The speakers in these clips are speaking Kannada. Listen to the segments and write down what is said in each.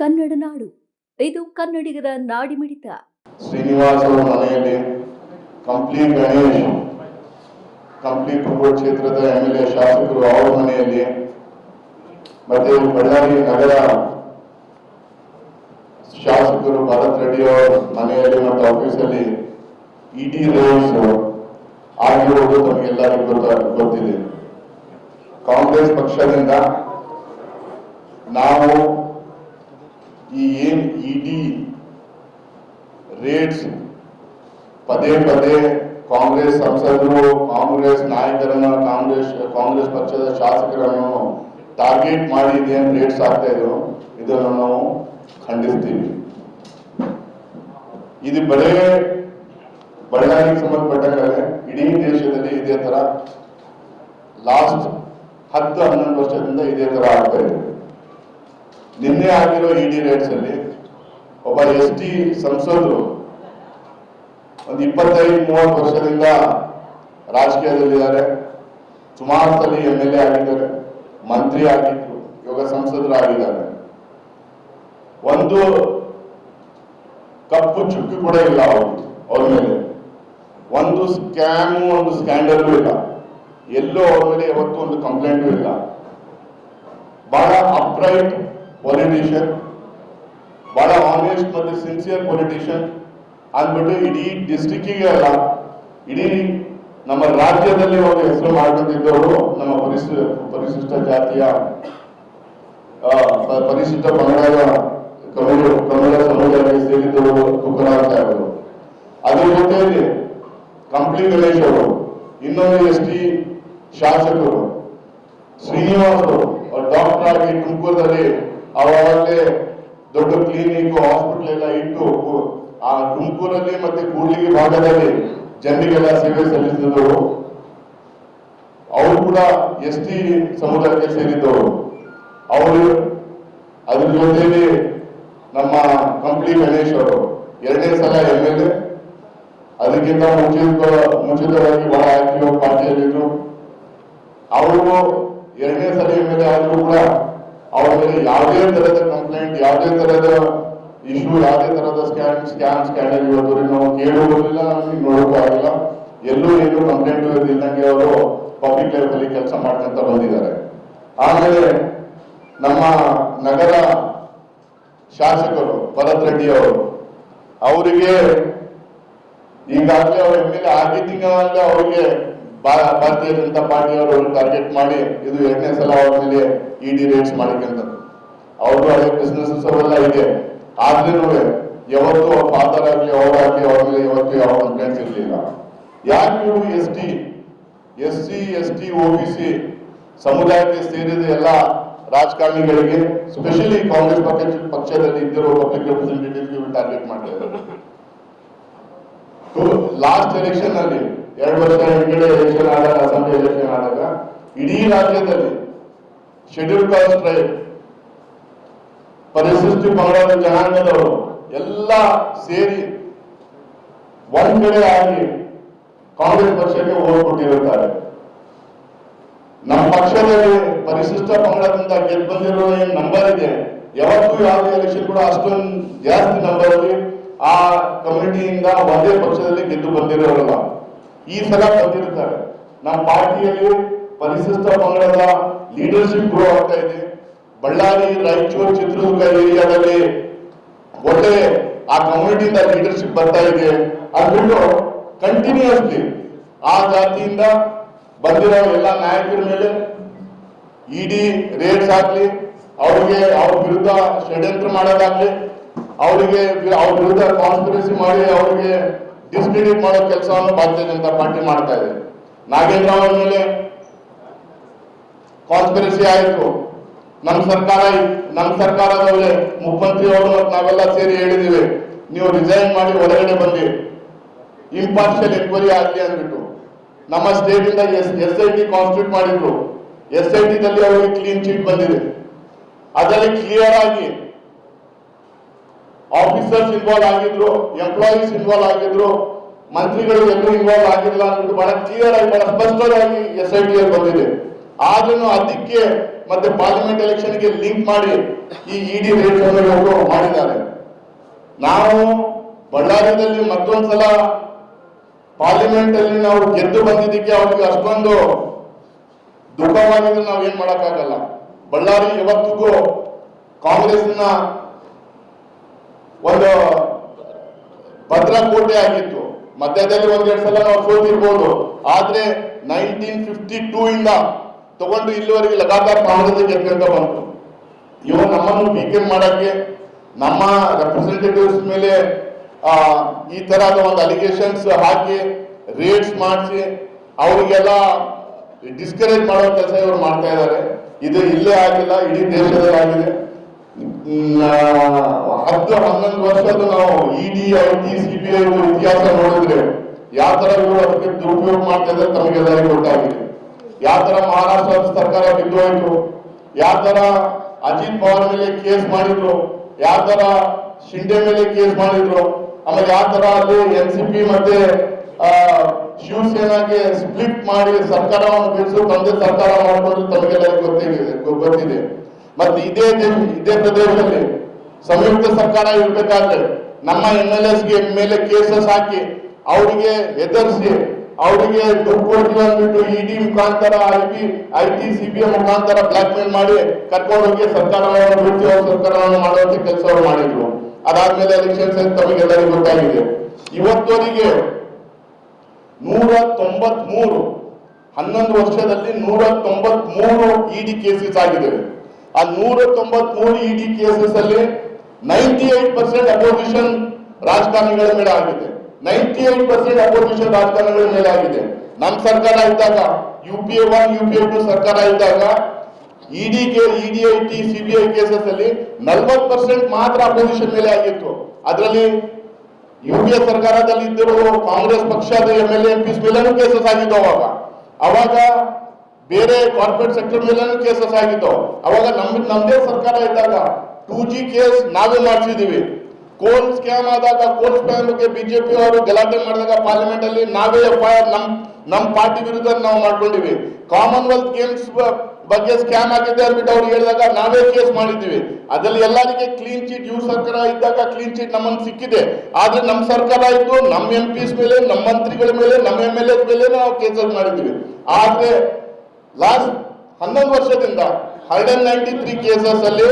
ಕನ್ನಡ ನಾಡು. ಇದು ಕನ್ನಡಿಗರ ನಾಡಿಮಿಡಿತ ಮಿಡಿತ. ಶ್ರೀನಿವಾಸ ಮನೆಯಲ್ಲಿ ಕಂಪ್ಲೀಟ್ ಗಣೇಶ್ ಕಂಪ್ಲೀಟ್ ಕ್ಷೇತ್ರದ ಎಂ ಎಲ್ ಎ ಶಾಸಕರು ಅವರ ಮನೆಯಲ್ಲಿ, ಮತ್ತೆ ಬಳ್ಳಾರಿ ನಗರ ಶಾಸಕರು ಭರತ್ ರೆಡ್ಡಿ ಅವರ ಮನೆಯಲ್ಲಿ ಮತ್ತು ಆಫೀಸಲ್ಲಿ ಇಡಿ ರೇಸ್ ಆಗಿರುವುದು ತಮಗೆಲ್ಲರಿಗೂ ಗೊತ್ತ, ಗೊತ್ತಿದೆ. ಕಾಂಗ್ರೆಸ್ ಪಕ್ಷದಿಂದ ನಾವು ಈ ಏನ್ ಇಡಿ ರೇಟ್ಸ್ ಪದೇ ಪದೇ ಕಾಂಗ್ರೆಸ್ ಸಂಸದರು, ಕಾಂಗ್ರೆಸ್ ನಾಯಕರನ್ನ ಕಾಂಗ್ರೆಸ್ ಕಾಂಗ್ರೆಸ್ ಪಕ್ಷದ ಶಾಸಕರನ್ನು ಟಾರ್ಗೆಟ್ ಮಾಡಿ ಇದೇನು ರೇಟ್ಸ್ ಆಗ್ತಾ ಇದ್ರು, ಇದನ್ನು ನಾವು ಖಂಡಿಸ್ತೀವಿ. ಇದು ಬರೇ ಬಳ್ಳಾರಿಗೆ ಸಂಬಂಧಪಟ್ಟಂಗೆ ಇಡೀ ದೇಶದಲ್ಲಿ ಇದೇ ತರ ಲಾಸ್ಟ್ ಹತ್ತು ಹನ್ನೊಂದು ವರ್ಷದಿಂದ ಇದೇ ತರ ಆಗ್ತಾ ಇದೆ. ನಿನ್ನೆ ಆಗಿರೋ ಇಡಿ ರೇಟ್ಸ್ ಅಲ್ಲಿ ಒಬ್ಬ ಎಸ್ ಟಿ ಸಂಸದರು ಒಂದು ಇಪ್ಪತ್ತೈದು, ಮೂವತ್ತು ವರ್ಷದಿಂದ ರಾಜಕೀಯದಲ್ಲಿದ್ದಾರೆ. ಸುಮಾರು ಸಲ ಎಂ ಎಲ್ ಎ ಆಗಿದ್ದಾರೆ. ಮಂತ್ರಿ ಆಗಿದ್ರು. ಇವಾಗ ಸಂಸದರು ಆಗಿದ್ದಾರೆ ಒಂದು ಕಪ್ಪು ಚುಕ್ಕಿ ಕೂಡ ಇಲ್ಲ ಅವರು, ಅವ್ರ ಮೇಲೆ. ಒಂದು ಸ್ಕ್ಯಾಮು, ಒಂದು ಸ್ಕ್ಯಾಂಡಲು ಇಲ್ಲ. ಎಲ್ಲೂ ಅವ್ರ ಮೇಲೆ ಯಾವತ್ತೂ ಒಂದು ಕಂಪ್ಲೇಂಟು ಇಲ್ಲ. ಬಹಳ ಅಪ್ರೈಟ್ ಪೊಲಿಟಿಷಿಯನ್ ಬಹಳ ಆನೆಸ್ಟ್ ಮತ್ತು ಸಿನ್ಸಿಯರ್ ಪೊಲಿಟಿಷಿಯನ್ ಅಂದ್ಬಿಟ್ಟು ಇಡೀ ಡಿಸ್ಟಿಕ್ಕಿಗೆ ಅಲ್ಲ, ಇಡೀ ನಮ್ಮ ರಾಜ್ಯದಲ್ಲಿ ಒಂದು ಹೆಸರು ಮಾಡ್ಕೊಂಡಿದ್ದವರು ನಮ್ಮ ಪರಿಶಿಷ್ಟ ಪರಿಶಿಷ್ಟ ಜಾತಿಯ ಪರಿಶಿಷ್ಟ ಪಂಗಡದ ಕನ್ನಡ ಕನ್ನಡ ಸಮುದಾಯಕ್ಕೆ ಸೇರಿದ್ದವರು ತುಕಾರಾಮ್ ಸಾಹೇಬರು ಅದ್ರ ಜೊತೆಯಲ್ಲಿ ಕಂಪ್ಲಿ ಗಣೇಶ್ ಅವರು, ಇನ್ನೊಂದು ಎಸ್ ಟಿ ಶಾಸಕರು, ಶ್ರೀನಿವಾಸ್ ಅವರು ಡಾಕ್ಟರ್ ಆಗಿ ಅವಾಗಲೇ ದೊಡ್ಡ ಕ್ಲಿನಿಕ್ ಹಾಸ್ಪಿಟಲ್ ಎಲ್ಲ ಇಟ್ಟು, ಆ ತುಮಕೂರಲ್ಲಿ ಮತ್ತೆ ಕೂಡ್ಲಿಗಿ ಭಾಗದಲ್ಲಿ ಜನರಿಗೆಲ್ಲ ಸೇವೆ ಸಲ್ಲಿಸಿದವರು ಅವರು ಕೂಡ ಎಸ್ ಟಿ ಸಮುದಾಯಕ್ಕೆ ಸೇರಿದ್ದವರು. ಅವರು ಅದ್ರ ಜೊತೆಯಲ್ಲಿ ನಮ್ಮ ಕಂಪ್ಲಿ ಗಣೇಶ್ ಅವರು, ಎರಡನೇ ಸಲ ಎಂ ಎಲ್ ಎ ಅದಕ್ಕಿಂತ ಮುಂಚಿತ ಮುಂಚಿತವಾಗಿ ಬಹಳ ಆಕ್ಟಿವ್ ಪಾರ್ಟಿಯಲ್ಲಿದ್ರು ಅವರು ಎರಡನೇ ಸಲ ಮೇಲೆ ಎಲ್ ಎ ಆದ್ರೂ ಕೂಡ ಅವ್ರ ಮೇಲೆ ಯಾವುದೇ ತರದ ಕಂಪ್ಲೇಂಟ್ ಯಾವುದೇ ತರದ ಇಶ್ಯೂ ಯಾವುದೇ ತರದ ಸ್ಕ್ಯಾನ್ ಸ್ಕ್ಯಾನ್ ಸ್ಕ್ಯಾನ್ ಇವತ್ತು ನಾವು ಕೇಳುವುದಿಲ್ಲ ನೋಡೋಕ್ಕೂ ಆಗಿಲ್ಲ ಎಲ್ಲೂ ಏನು ಕಂಪ್ಲೇಂಟ್ ಇರೋದಿಲ್ಲಂಗೆ ಅವರು ಪಬ್ಲಿಕ್ ಲೈಫ್ ಅಲ್ಲಿ ಕೆಲಸ ಮಾಡ್ಕೊಂತ ಬಂದಿದ್ದಾರೆ. ಆಮೇಲೆ ನಮ್ಮ ನಗರ ಶಾಸಕರು ಭರತ್ ರೆಡ್ಡಿ ಅವರು, ಅವರಿಗೆ ಈಗಾಗಲೇ ಅವ್ರ ಎಂ ಎಲ್ ಎ ಅವರಿಗೆ ಭಾರತೀಯ ಜನತಾ ಪಾರ್ಟಿ ಅವರು ಟಾರ್ಗೆಟ್ ಮಾಡಿ ಇದು ಎರಡನೇ ಸಲ ಅವ್ರ ಮೇಲೆ ಇಡಿ ರೇಟ್ಸ್ ಮಾಡಿಕೊಂಡು ಅವ್ರದ್ದು ಹಳೆ ಬಿಸ್ನೆಸ್ ಅವೆಲ್ಲ ಇದೆ. ಆದ್ರೂ ಯಾವತ್ತು ಅವ್ರ ಫಾದರ್ ಆಗ್ಲಿ ಅವರಾಗ್ಲಿ ಅವ್ರ ಮೇಲೆ ಯಾವತ್ತು ಯಾವ ಕಂಪ್ಲೇಂಟ್ಸ್ ಇರಲಿಲ್ಲ. ಯಾಕೆ ಇವರು S T, S C, S T O B C ಸಮುದಾಯಕ್ಕೆ ಸೇರಿದ ಎಲ್ಲ ರಾಜಕಾರಣಿಗಳಿಗೆ ಸ್ಪೆಷಲಿ ಕಾಂಗ್ರೆಸ್ ಪಕ್ಷ, ಪಕ್ಷದಲ್ಲಿ ಇದ್ದಿರೋ ಪಬ್ಲಿಕ್ ರೆಪ್ರೆಸೆಂಟೇಟಿವ್ ಟಾರ್ಗೆಟ್ ಮಾಡ್ತಾ ಲಾಸ್ಟ್ ಎಲೆಕ್ಷನ್ ಅಲ್ಲಿ, ಎರಡು ವರ್ಷ ಹಿಂದ್ಗಡೆ ಎಲೆಕ್ಷನ್ ಆದಾಗ, ಅಸೆಂಬ್ಲಿ ಎಲೆಕ್ಷನ್ ಆದಾಗ, ಇಡೀ ರಾಜ್ಯದಲ್ಲಿ ಶೆಡ್ಯೂಲ್ ಕಾಸ್ಟ್ ಟ್ರೈಬ್ ಪರಿಶಿಷ್ಟ ಪಂಗಡದ ಜನಾಂಗದವರು. ಎಲ್ಲ ಸೇರಿ ಒಂದ್ ಆಗಿ ಕಾಂಗ್ರೆಸ್ ಪಕ್ಷಕ್ಕೆ ಓಟ್ ಕೊಟ್ಟಿರುತ್ತಾರೆ. ನಮ್ಮ ಪಕ್ಷದಲ್ಲಿ ಪರಿಶಿಷ್ಟ ಪಂಗಡದಿಂದ ಗೆದ್ದು ಬಂದಿರೋ ಏನ್ ನಂಬರ್ ಇದೆ? ಯಾವತ್ತೂ ಯಾವುದೇ ಎಲೆಕ್ಷನ್ ಕೂಡ ಅಷ್ಟೊಂದು ಜಾಸ್ತಿ ನಂಬರ್ ಅಲ್ಲಿ ಆ ಕಮ್ಯುನಿಟಿಯಿಂದ ಒಂದೇ ಪಕ್ಷದಲ್ಲಿ ಗೆದ್ದು ಬಂದಿರೋರಲ್ಲ. ಈ ಸಲ ಬಂದಿರುತ್ತಾರೆ. ನಮ್ಮ ಪಾರ್ಟಿಯಲ್ಲಿ ಪರಿಶಿಷ್ಟ ಪಂಗಡದ ಲೀಡರ್ಶಿಪ್ ಗ್ರೋ ಆಗ್ತಾ ಇದೆ. ಬಳ್ಳಾರಿ, ರಾಯಚೂರು, ಚಿತ್ರದುರ್ಗ ಏರಿಯಾದಲ್ಲಿ ಒಳ್ಳೆ ಆ ಕಮ್ಯುನಿಟಿಯಿಂದ ಲೀಡರ್ಶಿಪ್ ಬರ್ತಾ ಇದೆ. ಅದ್ಬಿಟ್ಟು ಕಂಟಿನ್ಯೂಸ್ಲಿ ಆ ಜಾತಿಯಿಂದ ಬಂದಿರೋ ಎಲ್ಲ ನಾಯಕರ ಮೇಲೆ ಇಡಿ ರೇಟ್ಸ್ ಆಗ್ಲಿ ಅವ್ರಿಗೆ ಅವ್ರ ವಿರುದ್ಧ ಷಡ್ಯಂತ್ರ ಮಾಡೋದಾಗ್ಲಿ, ಅವರಿಗೆ ಅವ್ರ ವಿರುದ್ಧ ಕಾನ್ಸ್ಪಿರಸಿ ಮಾಡಿ ಅವರಿಗೆ ಡಿಸ್ಕ್ರೆಡಿಟ್ ಮಾಡೋ ಕೆಲಸವನ್ನು ಭಾರತೀಯ ಜನತಾ ಪಾರ್ಟಿ ಮಾಡ್ತಾ ಇದೆ. ನಾಗೇಂದ್ರ ಅವರ ಮೇಲೆ ಕಾನ್ಸ್ಪಿರಸಿ ಆಯಿತು. ನಮ್ಮ ಸರ್ಕಾರ ನಮ್ಮ ಸರ್ಕಾರದವರೇ ಮುಖ್ಯಮಂತ್ರಿ ಅವರು ಮತ್ತು ನಾವೆಲ್ಲ ಸೇರಿ ಹೇಳಿದ್ದೀವಿ. ನೀವು ರಿಸೈನ್ ಮಾಡಿ ಹೊರಗಡೆ ಬಂದಿ ಇಂಪಾರ್ಷಿಯಲ್ ಎನ್ಕ್ವೈರಿ ಆಗಲಿ ಅಂದ್ಬಿಟ್ಟು. ನಮ್ಮ ಸ್ಟೇಟ್ ಇಂದ ಎಸ್ ಐ ಟಿ ಕಾನ್ಸ್ಟಿಟ್ಯೂಟ್ ಮಾಡಿದ್ರು. ಎಸ್ ಐ ಟಿ ದಲ್ಲಿ ಅವರಿಗೆ ಕ್ಲೀನ್ ಚೀಟ್ ಬಂದಿದೆ. ಅದರಲ್ಲಿ ಕ್ಲಿಯರ್ ಆಗಿ ಆಫೀಸರ್ಸ್ ಇನ್ವಾಲ್ವ್ ಆಗಿದ್ರು ಎಂಪ್ಲಾಯೀಸ್ ಇನ್ವಾಲ್ವ್ ಆಗಿದ್ರು, ಮಂತ್ರಿಗಳು ಎಲ್ಲರೂ ಇನ್ವಾಲ್ವ್ ಆಗಿಲ್ಲ ಅಂದ್ಬಿಟ್ಟು ಬಹಳ ಕ್ಲಿಯರ್ ಆಗಿ, ಬಹಳ ಸ್ಪಷ್ಟವಾಗಿ ಎಸ್ ಐ ಟಿ ಬಂದಿದೆ. ಆದ್ರೂ ಅದಕ್ಕೆ ಮತ್ತೆ ಪಾರ್ಲಿಮೆಂಟ್ ಎಲೆಕ್ಷನ್ಗೆ ಲಿಂಕ್ ಮಾಡಿ ಈ ಇಡಿ ರೇಟ್ ಅವರು ಮಾಡಿದ್ದಾರೆ. ನಾವು ಬಳ್ಳಾರಿಯಲ್ಲಿ ಮತ್ತೊಂದ್ಸಲ ಪಾರ್ಲಿಮೆಂಟ್ ಅಲ್ಲಿ ನಾವು ಗೆದ್ದು ಬಂದಿದ್ದಕ್ಕೆ ಅವ್ರಿಗೆ ಅಷ್ಟೊಂದು ದುಃಖವಾಗಿದ್ರೆ ನಾವು ಏನ್ ಮಾಡಕ್ಕಾಗಲ್ಲ. ಬಳ್ಳಾರಿ ಇವತ್ತಿಗೂ ಕಾಂಗ್ರೆಸ್ನ ಒಂದು ಭದ್ರಕೋಟೆ ಆಗಿತ್ತು. ಮಧ್ಯದಲ್ಲಿ ಒಂದೆರಡು ಸಲ ನಾವು ಸೋತಿರ್ಬೋದು. ಆದ್ರೆ ನೈನ್ಟೀನ್ ಫಿಫ್ಟಿ ಟೂ ಇಂದ ತಗೊಂಡು ಇಲ್ಲಿವರೆಗೆ ಲಗಾತಾರ್ ಕಾಂಗ್ರೆಸ್ ಗೆದ್ಕೊಂತ ಬಂತು. ಇವರು ನಮ್ಮನ್ನು ವೀಕೆಂಡ್ ಮಾಡಕ್ಕೆ, ನಮ್ಮ ರೆಪ್ರೆಸೆಂಟೇಟಿವ್ಸ್ ಮೇಲೆ ಈ ತರಹದ ಒಂದು ಅಲಿಗೇಷನ್ಸ್ ಹಾಕಿ ರೇಟ್ಸ್ ಮಾಡಿಸಿ, ಅವರಿಗೆಲ್ಲ ಡಿಸ್ಕರೇಜ್ ಮಾಡೋ ಕೆಲಸ ಇವರು ಮಾಡ್ತಾ ಇದ್ದಾರೆ. ಇದು ಇಲ್ಲೇ ಆಗಿಲ್ಲ, ಇಡೀ ದೇಶದಲ್ಲಿ ಆಗಿದೆ. ಹತ್ತು ಹನ್ನೊಂದು ವರ್ಷದ ನಾವು ಇಡಿ ಐಟಿ ಸಿಬಿಐ ಇತಿಹಾಸ ನೋಡಿದ್ರೆ ಯಾವ ತರ ಇವರು ಅದಕ್ಕೆ ದುರುಪಯೋಗ ಮಾಡ್ತಾ ಇದ್ದಾರೆ ತಮಗೆಲ್ಲರಿಗೂ ಗೊತ್ತಾಗಿದೆ. ಯಾವ ತರ ಮಹಾರಾಷ್ಟ್ರ ಸರ್ಕಾರ ಬಿದ್ದು ಹೋಯ್ತು? ಯಾವ ತರ ಅಜಿತ್ ಪವಾರ್ ಮೇಲೆ ಕೇಸ್ ಮಾಡಿದ್ರು? ಯಾವ ತರ ಶಿಂಡೆ ಮೇಲೆ ಕೇಸ್ ಮಾಡಿದ್ರು? ಆಮೇಲೆ ಯಾವ ತರ ಅಲ್ಲಿ ಎನ್ ಸಿ ಪಿ ಮತ್ತೆ ಶಿವಸೇನಾಗೆ ಸ್ಪ್ಲಿಟ್ ಮಾಡಿ ಸರ್ಕಾರವನ್ನು ಬಿಡಿಸು, ತಂದೆ ಸರ್ಕಾರ ಮಾಡಿಕೊಂಡು ತಮಗೆಲ್ಲ ಗೊತ್ತಿದೆ ಗೊತ್ತಿದೆ. ಮತ್ತೆ ಇದೇ ಇದೇ ಪ್ರದೇಶದಲ್ಲಿ ಸಂಯುಕ್ತ ಸರ್ಕಾರ ಇರ್ಬೇಕಾದ್ರೆ ನಮ್ಮ ಎಂ ಎಲ್ ಎಸ್ಗೆ ಮೇಲೆ ಕೇಸಸ್ ಹಾಕಿ ಅವರಿಗೆ ಹೆದರ್ಸಿ ಅವರಿಗೆ ದುಡ್ಡು ಕೊಡ್ತೀವಿ ಅಂದ್ಬಿಟ್ಟು ಇಡಿ ಮುಖಾಂತರ IT I T C B ಮುಖಾಂತರ ಬ್ಲಾಕ್ ಮೇಲ್ ಮಾಡಿ ಕರ್ಕೊಂಡೋಗಿ ಸರ್ಕಾರವನ್ನು ಬಿಡಿಸಿ ಅವ್ರ ಸರ್ಕಾರವನ್ನು ಮಾಡುವಂತ ಕೆಲಸವನ್ನು ಮಾಡಿದ್ರು. ಅದಾದ್ಮೇಲೆ ಎಲೆಕ್ಷನ್ಸ್ ಅಂತ ತಮಗೆಲ್ಲರಿಗೂ ಗೊತ್ತಾಗಿದೆ. ಇವತ್ತವರಿಗೆ ನೂರ ತೊಂಬತ್ ಮೂರು ಹನ್ನೊಂದು ವರ್ಷದಲ್ಲಿ ನೂರ ತೊಂಬತ್ ಮೂರು ಇಡಿ ಕೇಸಸ್ ಆಗಿದೆ. ಆ ನೂರ ತೊಂಬತ್ ಮೂರು ಇಡಿ ಕೇಸಸ್ ಅಲ್ಲಿ ನೈಂಟಿ ಏಟ್ ಪರ್ಸೆಂಟ್ ಅಪೋಸಿಷನ್ ರಾಜಕಾರಣಿಗಳ ಮೇಲೆ ಆಗಿದೆ. ನೈಂಟಿ ಏಟ್ ಪರ್ಸೆಂಟ್ ಅಪೋಸಿಷನ್ ರಾಜಕಾರಣಗಳ ಮೇಲೆ ಆಗಿದೆ. ನಮ್ಮ ಸರ್ಕಾರ ಇದ್ದಾಗ U P A one U P A two ಸರ್ಕಾರ ಇದ್ದಾಗ ED ED I T CBI cases ಅಲ್ಲಿ ನಲ್ವತ್ ಪರ್ಸೆಂಟ್ ಮಾತ್ರ ಅಪೋಸಿಷನ್ ಮೇಲೆ ಆಗಿತ್ತು. ಅದರಲ್ಲಿ ಯು ಪಿ ಎ ಸರ್ಕಾರದಲ್ಲಿ ಇದ್ದಿರುವ ಕಾಂಗ್ರೆಸ್ ಪಕ್ಷದ ಎಂ ಎಲ್ ಎಂ ಮೇಲೇನು ಕೇಸಸ್ ಆಗಿದ್ದು ಅವಾಗ. ಅವಾಗ ಬೇರೆ ಕಾರ್ಪೊರೇಟ್ ಸೆಕ್ಟರ್ ಮೇಲೂ ಕೇಸಸ್ ಆಗಿದ್ದು ಅವಾಗ ನಮ್, ನಮ್ದೇ ಸರ್ಕಾರ ಇದ್ದಾಗ ಟೂ ಜಿ ಕೇಸ್ ನಾವೇ ಮಾಡಿಸಿದೀವಿ. ಕೋಲ್ ಸ್ಕ್ಯಾಮ್ ಆದಾಗ ಕೋರ್ಟ್ ಸ್ಕ್ಯಾಮ್ ಬಗ್ಗೆ ಬಿಜೆಪಿ ಅವರು ಗಲಾಟೆ ಮಾಡಿದಾಗ ಪಾರ್ಲಿಮೆಂಟ್ ಅಲ್ಲಿ ನಾವೇ ಎಫ್ ಐ ಆರ್ ನಮ್ ನಮ್ ಪಾರ್ಟಿ ವಿರುದ್ಧ ನಾವು ಮಾಡ್ಕೊಂಡಿವಿ. ಕಾಮನ್ವೆಲ್ತ್ ಗೇಮ್ಸ್ ಬಗ್ಗೆ ಸ್ಕ್ಯಾಮ್ ಆಗಿದೆ ಅಂದ್ಬಿಟ್ಟು ಅವ್ರು ಹೇಳಿದಾಗ ನಾವೇ ಕೇಸ್ ಮಾಡಿದ್ದೀವಿ. ಅದ್ರಲ್ಲಿ ಎಲ್ಲರಿಗೆ ಕ್ಲೀನ್ ಚೀಟ್ ಇವ್ರ ಸರ್ಕಾರ ಇದ್ದಾಗ ಕ್ಲೀನ್ ಚೀಟ್ ನಮ್ಮನ್ನು ಸಿಕ್ಕಿದೆ. ಆದ್ರೆ ನಮ್ಮ ಸರ್ಕಾರ ಇದ್ದು ನಮ್ಮ ಎಂ ಪಿಸ್ ಮೇಲೆ ನಮ್ಮ ಮಂತ್ರಿಗಳ ಮೇಲೆ ನಮ್ಮ ಎಂ ಎಲ್ ಎಸ್ ಮೇಲೆ ನಾವು ಕೇಸಸ್ ಮಾಡಿದ್ದೀವಿ. ಆದ್ರೆ ಲಾಸ್ಟ್ ಹನ್ನೊಂದು ವರ್ಷದಿಂದ ಹಂಡ್ರೆಡ್ ನೈಂಟಿ ತ್ರೀ ಕೇಸಸ್ ಅಲ್ಲಿ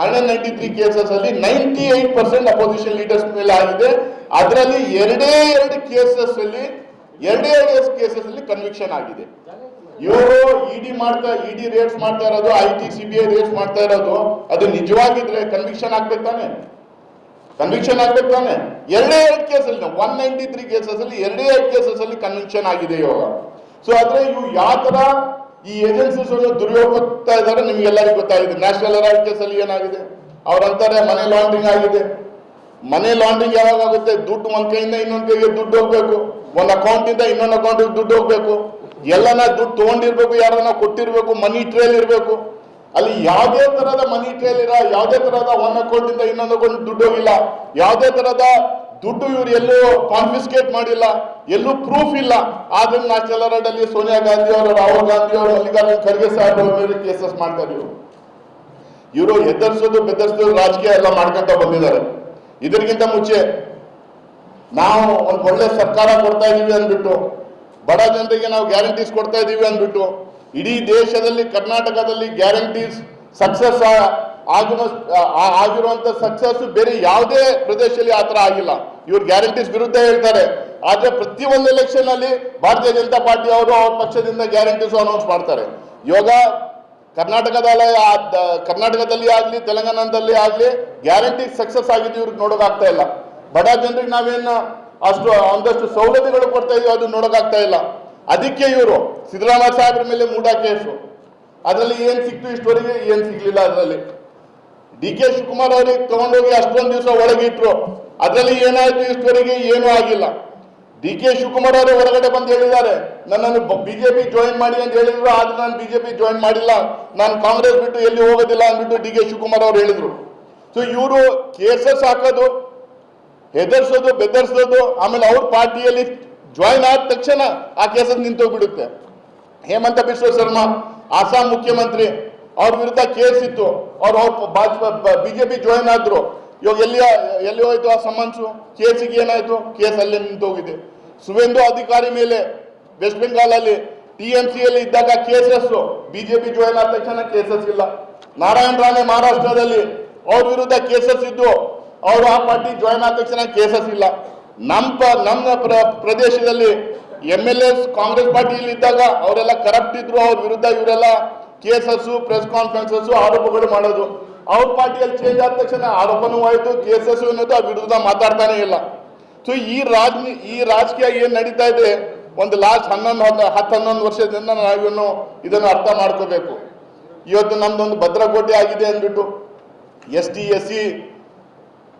ಹಂಡ್ರೆಡ್ ನೈಂಟಿ ತ್ರೀ ಕೇಸಸ್ ಅಲ್ಲಿ ninety eight percent opposition leaders ಮೇಲೆ ಆಗಿದೆ. ಅದರಲ್ಲಿ ಎರಡೇ ಎರಡು ಕೇಸಸ್ ಅಲ್ಲಿ, ಎರಡೇ ಎರಡು ಕೇಸಸ್ ಅಲ್ಲಿ ಕನ್ವಿಕ್ಷನ್ ಆಗಿದೆ. ಇವರು ಇಡಿ ಮಾಡ್ತಾ ಇಡಿ ರೇಟ್ಸ್ ಮಾಡ್ತಾ ಇರೋದು I T C B I raids ಮಾಡ್ತಾ ಇರೋದು, ಅದು ನಿಜವಾಗಿದ್ರೆ ಕನ್ವಿಕ್ಷನ್ ಆಗ್ಬೇಕು ತಾನೆ? ಕನ್ವಿಕ್ಷನ್ ಆಗ್ಬೇಕು ತಾನೆ? ಎರಡೇ ಎರಡು ಕೇಸಲ್ಲಿ ಒನ್ ನೈಂಟಿ ತ್ರೀ ಕೇಸಸ್ ಅಲ್ಲಿ ಎರಡೇ ಎರಡು ಕೇಸಸ್ ಅಲ್ಲಿ ಕನ್ವಿಕ್ಷನ್ ಆಗಿದೆ ಇವಾಗ. ಸೊ ಆದ್ರೆ ಇವು ಯಾವ ತರ ಈ ಏಜೆನ್ಸೀಸ್ ದುರ್ಯೋಗಿಸ್ತಾ ಇದ್ದಾರೆ, ನಿಮ್ಗೆಲ್ಲರಿಗೂ ಗೊತ್ತಾಗಿದೆ. ನ್ಯಾಷನಲ್ ಹೆರಾಲ್ಡ್ ಕೇಸಲ್ಲಿ ಏನಾಗಿದೆ? ಅವ್ರಂತಾರೆ ಮನಿ ಲಾಂಡ್ರಿಂಗ್ ಆಗಿದೆ. ಮನಿ ಲಾಂಡ್ರಿಂಗ್ ಯಾವಾಗ ಆಗುತ್ತೆ? ದುಡ್ಡು ಒಂದ್ ಕೈಯಿಂದ ಇನ್ನೊಂದ್ ಕೈಗೆ ದುಡ್ಡು ಹೋಗ್ಬೇಕು. ಒಂದ್ ಅಕೌಂಟ್ ಇಂದ ಇನ್ನೊಂದು ಅಕೌಂಟ್ ದುಡ್ಡು ಹೋಗ್ಬೇಕು. ಎಲ್ಲನ ದುಡ್ಡು ತಗೊಂಡಿರ್ಬೇಕು, ಯಾರನ್ನ ಕೊಟ್ಟಿರ್ಬೇಕು ಮನಿ ಟ್ರೇಲ್ ಇರ್ಬೇಕು. ಅಲ್ಲಿ ಯಾವುದೇ ತರಹದ ಮನಿ ಟ್ರೇಲ್ ಇರ, ಯಾವುದೇ ತರಹದ ಒಂದ್ ಅಕೌಂಟ್ ಇಂದ ಇನ್ನೊಂದು ಅಕೌಂಟ್ ದುಡ್ಡು ಹೋಗಿಲ್ಲ. ಯಾವುದೇ ತರಹದ ದುಡ್ಡು ಇವರು ಎಲ್ಲೂ ಕಾನ್ಫಿಸ್ಕೇಟ್ ಮಾಡಿಲ್ಲ, ಎಲ್ಲೂ ಪ್ರೂಫ್ ಇಲ್ಲ. ಆದ್ರೆ ನಾ ಚಲರಡಲ್ಲಿ ಸೋನಿಯಾ ಗಾಂಧಿ ಅವರು, ರಾಹುಲ್ ಗಾಂಧಿ ಅವರು, ಮಲ್ಲಿಕಾರ್ಜುನ್ ಖರ್ಗೆ ಸಾಹೇಬ್ ಅವ್ರ ಮೇಲೆ ಕೇಸಸ್ ಮಾಡ್ತಾರೆ ಇವರು. ಇವರು ಎದುರಿಸೋದು, ಬೆದರ್ಸೋದು ರಾಜಕೀಯ ಎಲ್ಲ ಮಾಡ್ಕೊಂತ ಬಂದಿದ್ದಾರೆ. ಇದರಿಗಿಂತ ಮುಂಚೆ ನಾವು ಒಂದು ಒಳ್ಳೆ ಸರ್ಕಾರ ಕೊಡ್ತಾ ಇದೀವಿ ಅಂದ್ಬಿಟ್ಟು, ಬಡ ಜನರಿಗೆ ನಾವು ಗ್ಯಾರಂಟೀಸ್ ಕೊಡ್ತಾ ಇದೀವಿ ಅಂದ್ಬಿಟ್ಟು, ಇಡೀ ದೇಶದಲ್ಲಿ, ಕರ್ನಾಟಕದಲ್ಲಿ ಗ್ಯಾರಂಟೀಸ್ ಸಕ್ಸಸ್ ಆಗಿರೋ ಆಗಿರುವಂತ ಸಕ್ಸಸ್ ಬೇರೆ ಯಾವುದೇ ಪ್ರದೇಶದಲ್ಲಿ ಆ ಥರ ಆಗಿಲ್ಲ. ಇವ್ರು ಗ್ಯಾರಂಟೀಸ್ ವಿರುದ್ಧ ಹೇಳ್ತಾರೆ. ಆದ್ರೆ ಪ್ರತಿ ಒಂದು ಎಲೆಕ್ಷನ್ ಅಲ್ಲಿ ಭಾರತೀಯ ಜನತಾ ಪಾರ್ಟಿ ಅವರು ಅವ್ರ ಪಕ್ಷದಿಂದ ಗ್ಯಾರಂಟೀಸ್ ಅನೌನ್ಸ್ ಮಾಡ್ತಾರೆ. ಇವಾಗ ಕರ್ನಾಟಕದಲ್ಲಿ ಕರ್ನಾಟಕದಲ್ಲಿ ಆಗ್ಲಿ, ತೆಲಂಗಾಣದಲ್ಲಿ ಆಗ್ಲಿ ಗ್ಯಾರಂಟಿ ಸಕ್ಸಸ್ ಆಗಿದ್ದು ಇವ್ರಿಗೆ ನೋಡೋಕಾಗ್ತಾ ಇಲ್ಲ. ಬಡ ಜನರಿಗೆ ನಾವೇನು ಅಷ್ಟು, ಒಂದಷ್ಟು ಸೌಲಭ್ಯಗಳು ಕೊಡ್ತಾ ಇದೀವಿ ಅದು ನೋಡೋಕಾಗ್ತಾ ಇಲ್ಲ. ಅದಕ್ಕೆ ಇವರು ಸಿದ್ದರಾಮಯ್ಯ ಸಾಹೇಬ್ರ ಮೇಲೆ ಮೂಡಾ ಕೇಸು. ಅದರಲ್ಲಿ ಏನ್ ಸಿಕ್ತು ಇಷ್ಟವರೆಗೆ ಏನ್ ಸಿಗ್ಲಿಲ್ಲ ಅದರಲ್ಲಿ. ಡಿ ಕೆ ಶಿವಕುಮಾರ್ ಅವರಿಗೆ ತಗೊಂಡೋಗಿ ಅಷ್ಟೊಂದು ದಿವಸ ಒಳಗಿಟ್ರು ಅದರಲ್ಲಿ ಏನಾಯ್ತು ಇಷ್ಟವರೆಗೆ ಏನೂ ಆಗಿಲ್ಲ. ಡಿ ಕೆ ಶಿವಕುಮಾರ್ ಅವರು ಹೊರಗಡೆ ಬಂದು ಹೇಳಿದ್ದಾರೆ, ನನ್ನನ್ನು ಬಿಜೆಪಿ ಜಾಯಿನ್ ಮಾಡಿ ಅಂತ ಹೇಳಿದ್ರು, ಆದ್ರೆ ನಾನು ಬಿಜೆಪಿ ಜಾಯಿನ್ ಮಾಡಿಲ್ಲ. ನಾನು ಕಾಂಗ್ರೆಸ್ ಬಿಟ್ಟು ಎಲ್ಲಿ ಹೋಗೋದಿಲ್ಲ ಅಂದ್ಬಿಟ್ಟು ಡಿ ಕೆ ಶಿವಕುಮಾರ್ ಅವರು ಹೇಳಿದ್ರು. ಸೊ ಇವರು ಕೇಸಸ್ ಹಾಕೋದು, ಹೆದರ್ಸೋದು, ಬೆದರ್ಸೋದು, ಆಮೇಲೆ ಅವ್ರ ಪಾರ್ಟಿಯಲ್ಲಿ ಜಾಯಿನ್ ಆದ ತಕ್ಷಣ ಆ ಕೇಸಸ್ ನಿಂತೋಗ್ಬಿಡುತ್ತೆ. ಹೇಮಂತ ಬಿಶ್ವ ಶರ್ಮಾ, ಅಸ್ಸಾಂ ಮುಖ್ಯಮಂತ್ರಿ. ಅವ್ರ ವಿರುದ್ಧ ಕೇಸ್ ಇತ್ತು. ಅವ್ರು ಅವ್ರು ಬಿಜೆಪಿ ಜಾಯಿನ್ ಆದ್ರು. ಇವಾಗ ಎಲ್ಲಿ ಎಲ್ಲಿ ಹೋಯ್ತು ಆ ಸಮನ್ಸು? ಕೇಸಿಗೆ ಏನಾಯ್ತು? ಕೇಸ್ ಅಲ್ಲೇ ನಿಂತೋಗಿದೆ. ಸುವೇಂದು ಅಧಿಕಾರಿ ಮೇಲೆ ವೆಸ್ಟ್ ಬೆಂಗಾಲಲ್ಲಿ ಟಿ ಎಂ ಇದ್ದಾಗ ಕೇಸಸ್ ಬಿಜೆಪಿ ಜಾಯಿನ್ ಆದ ತಕ್ಷಣ ಕೇಸಸ್ ಇಲ್ಲ. ನಾರಾಯಣ ರಾಣೆ ಮಹಾರಾಷ್ಟ್ರದಲ್ಲಿ ಅವ್ರ ವಿರುದ್ಧ ಕೇಸಸ್ ಇದ್ದು, ಅವರು ಆ ಪಾರ್ಟಿ ಜಾಯಿನ್ ಆದ ತಕ್ಷಣ ಕೇಸಸ್ ಇಲ್ಲ. ನಮ್ಮ ನಮ್ಮ ಪ್ರ- ಪ್ರದೇಶದಲ್ಲಿ ಎಂ ಎಲ್ ಎಸ್ ಕಾಂಗ್ರೆಸ್ ಪಾರ್ಟಿಯಲ್ಲಿ ಇದ್ದಾಗ ಅವರೆಲ್ಲ ಕರಪ್ಟ್ ಇದ್ರು. ಅವ್ರ ವಿರುದ್ಧ ಇವರೆಲ್ಲ ಕೇಸಸ್ ಪ್ರೆಸ್ ಕಾನ್ಫರೆನ್ಸಸ್ಸು ಆರೋಪಗಳು ಮಾಡೋದು. ಅವ್ರ ಪಾರ್ಟಿಯಲ್ಲಿ ಚೇಂಜ್ ಆದ ತಕ್ಷಣ ಆರೋಪನೂ ಆಯ್ತು, ಕೇಸಸ್ಸು ಅನ್ನೋದು ಆ ವಿರುದ್ಧ ಮಾತಾಡ್ತಾನೆ ಇಲ್ಲ. ಸೊ ಈ ರಾಜ ಈ ರಾಜಕೀಯ ಏನು ನಡೀತಾ ಇದೆ, ಒಂದು ಲಾಸ್ಟ್ ಹನ್ನೊಂದು ಹತ್ತು ಹನ್ನೊಂದು ವರ್ಷದಿಂದ ನಾವಿನ್ನು ಇದನ್ನು ಅರ್ಥ ಮಾಡ್ಕೋಬೇಕು. ಇವತ್ತು ನಮ್ದೊಂದು ಭದ್ರಕೋಟೆ ಆಗಿದೆ ಅಂದ್ಬಿಟ್ಟು, ಎಸ್ ಟಿ, ಎಸ್ ಸಿ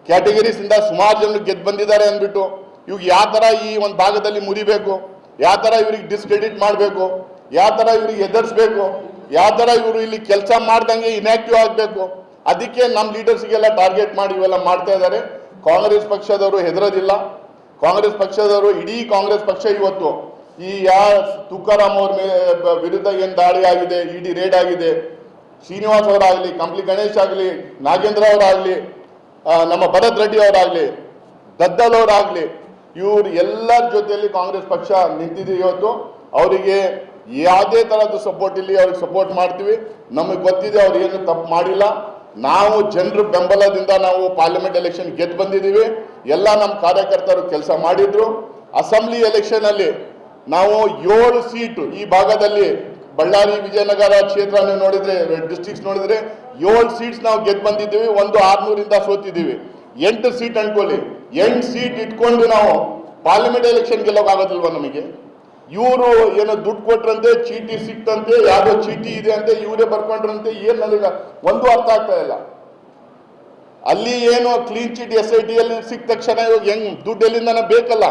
ಕ್ಯಾಟಗರೀಸಿಂದ ಸುಮಾರು ಜನರು ಗೆದ್ದು ಬಂದಿದ್ದಾರೆ ಅಂದ್ಬಿಟ್ಟು, ಇವಾಗ ಯಾವ ಥರ ಈ ಒಂದು ಭಾಗದಲ್ಲಿ ಮುರಿಬೇಕು, ಯಾವ ಥರ ಇವ್ರಿಗೆ ಡಿಸ್ಕ್ರೆಡಿಟ್ ಮಾಡಬೇಕು, ಯಾವ ಥರ ಇವ್ರಿಗೆ ಎದುರಿಸ್ಬೇಕು ಯಾವ ಇವರು ಇಲ್ಲಿ ಕೆಲಸ ಮಾಡ್ದಂಗೆ ಇನ್ಯಾಕ್ಟಿವ್ ಆಗಬೇಕು? ಅದಕ್ಕೆ ನಮ್ಮ ಲೀಡರ್ಸ್ಗೆಲ್ಲ ಟಾರ್ಗೆಟ್ ಮಾಡಿ ಇವೆಲ್ಲ ಮಾಡ್ತಾ ಇದ್ದಾರೆ. ಕಾಂಗ್ರೆಸ್ ಪಕ್ಷದವರು ಹೆದರೋದಿಲ್ಲ. ಕಾಂಗ್ರೆಸ್ ಪಕ್ಷದವರು ಇಡೀ ಕಾಂಗ್ರೆಸ್ ಪಕ್ಷ ಇವತ್ತು ಈ ಯಾ ತುಕಾರಾಮ್ ಅವ್ರ ವಿರುದ್ಧ ಏನ್ ದಾಳಿ ಆಗಿದೆ, ಇಡಿ ರೇಡ್ ಆಗಿದೆ. ಶ್ರೀನಿವಾಸ್ ಅವರಾಗಲಿ, ಕಂಪ್ಲಿ ಗಣೇಶ್ ಆಗಲಿ, ನಾಗೇಂದ್ರ ಅವರಾಗಲಿ ನಮ್ಮ ಭರತ್ ರೆಡ್ಡಿ ಅವರಾಗಲಿ, ದದ್ದಲ್ ಅವರಾಗಲಿ, ಇವ್ರು ಎಲ್ಲರ ಜೊತೆಯಲ್ಲಿ ಕಾಂಗ್ರೆಸ್ ಪಕ್ಷ ನಿಂತಿದೆ ಇವತ್ತು. ಅವರಿಗೆ ಯಾವುದೇ ತರಹದ ಸಪೋರ್ಟ್ ಇಲ್ಲಿ ಅವ್ರಿಗೆ ಸಪೋರ್ಟ್ ಮಾಡ್ತೀವಿ. ನಮಗೆ ಗೊತ್ತಿದೆ ಅವ್ರು ಏನು ತಪ್ಪು ಮಾಡಿಲ್ಲ. ನಾವು ಜನರ ಬೆಂಬಲದಿಂದ ನಾವು ಪಾರ್ಲಿಮೆಂಟ್ ಎಲೆಕ್ಷನ್ ಗೆದ್ದು ಬಂದಿದ್ದೀವಿ. ಎಲ್ಲ ನಮ್ಮ ಕಾರ್ಯಕರ್ತರು ಕೆಲಸ ಮಾಡಿದ್ರು. ಅಸೆಂಬ್ಲಿ ಎಲೆಕ್ಷನ್ ಅಲ್ಲಿ ನಾವು ಏಳು ಸೀಟು ಈ ಭಾಗದಲ್ಲಿ ಬಳ್ಳಾರಿ, ವಿಜಯನಗರ ಕ್ಷೇತ್ರ ನೀವು ನೋಡಿದ್ರೆ ಡಿಸ್ಟ್ರಿಕ್ಟ್ಸ್ ನೋಡಿದ್ರೆ ಏಳು ಸೀಟ್ಸ್ ನಾವು ಗೆದ್ದು ಬಂದಿದ್ದೀವಿ. ಒಂದು ಆರ್ನೂರಿಂದ ಸೋತಿದ್ದೀವಿ. ಎಂಟು ಸೀಟ್ ಅನ್ಕೊಳ್ಳಿ. ಎಂಟು ಸೀಟ್ ಇಟ್ಕೊಂಡು ನಾವು ಪಾರ್ಲಿಮೆಂಟ್ ಎಲೆಕ್ಷನ್ ಗೆಲ್ಲೋಕ್ಕಾಗೋದಿಲ್ವ ನಮಗೆ? ಇವರು ಏನೋ ದುಡ್ಡು ಕೊಟ್ರಂತೆ, ಚೀಟಿ ಸಿಕ್ತಂತೆ, ಯಾವ್ದೋ ಚೀಟಿ ಇದೆ ಅಂತೆ, ಇವರೇ ಬರ್ಕೊಂಡ್ರಂತೆ, ಏನ್ ನನಗೆ ಒಂದು ಅರ್ಥ ಆಗ್ತಾ ಇಲ್ಲ. ಅಲ್ಲಿ ಏನು clean chit S I T ಅಲ್ಲಿ ಸಿಕ್ಕ ತಕ್ಷಣ ಇವಾಗ ಹೆಂಗ್ ದುಡ್ಡು ಎಲ್ಲಿಂದ ಬೇಕಲ್ಲ?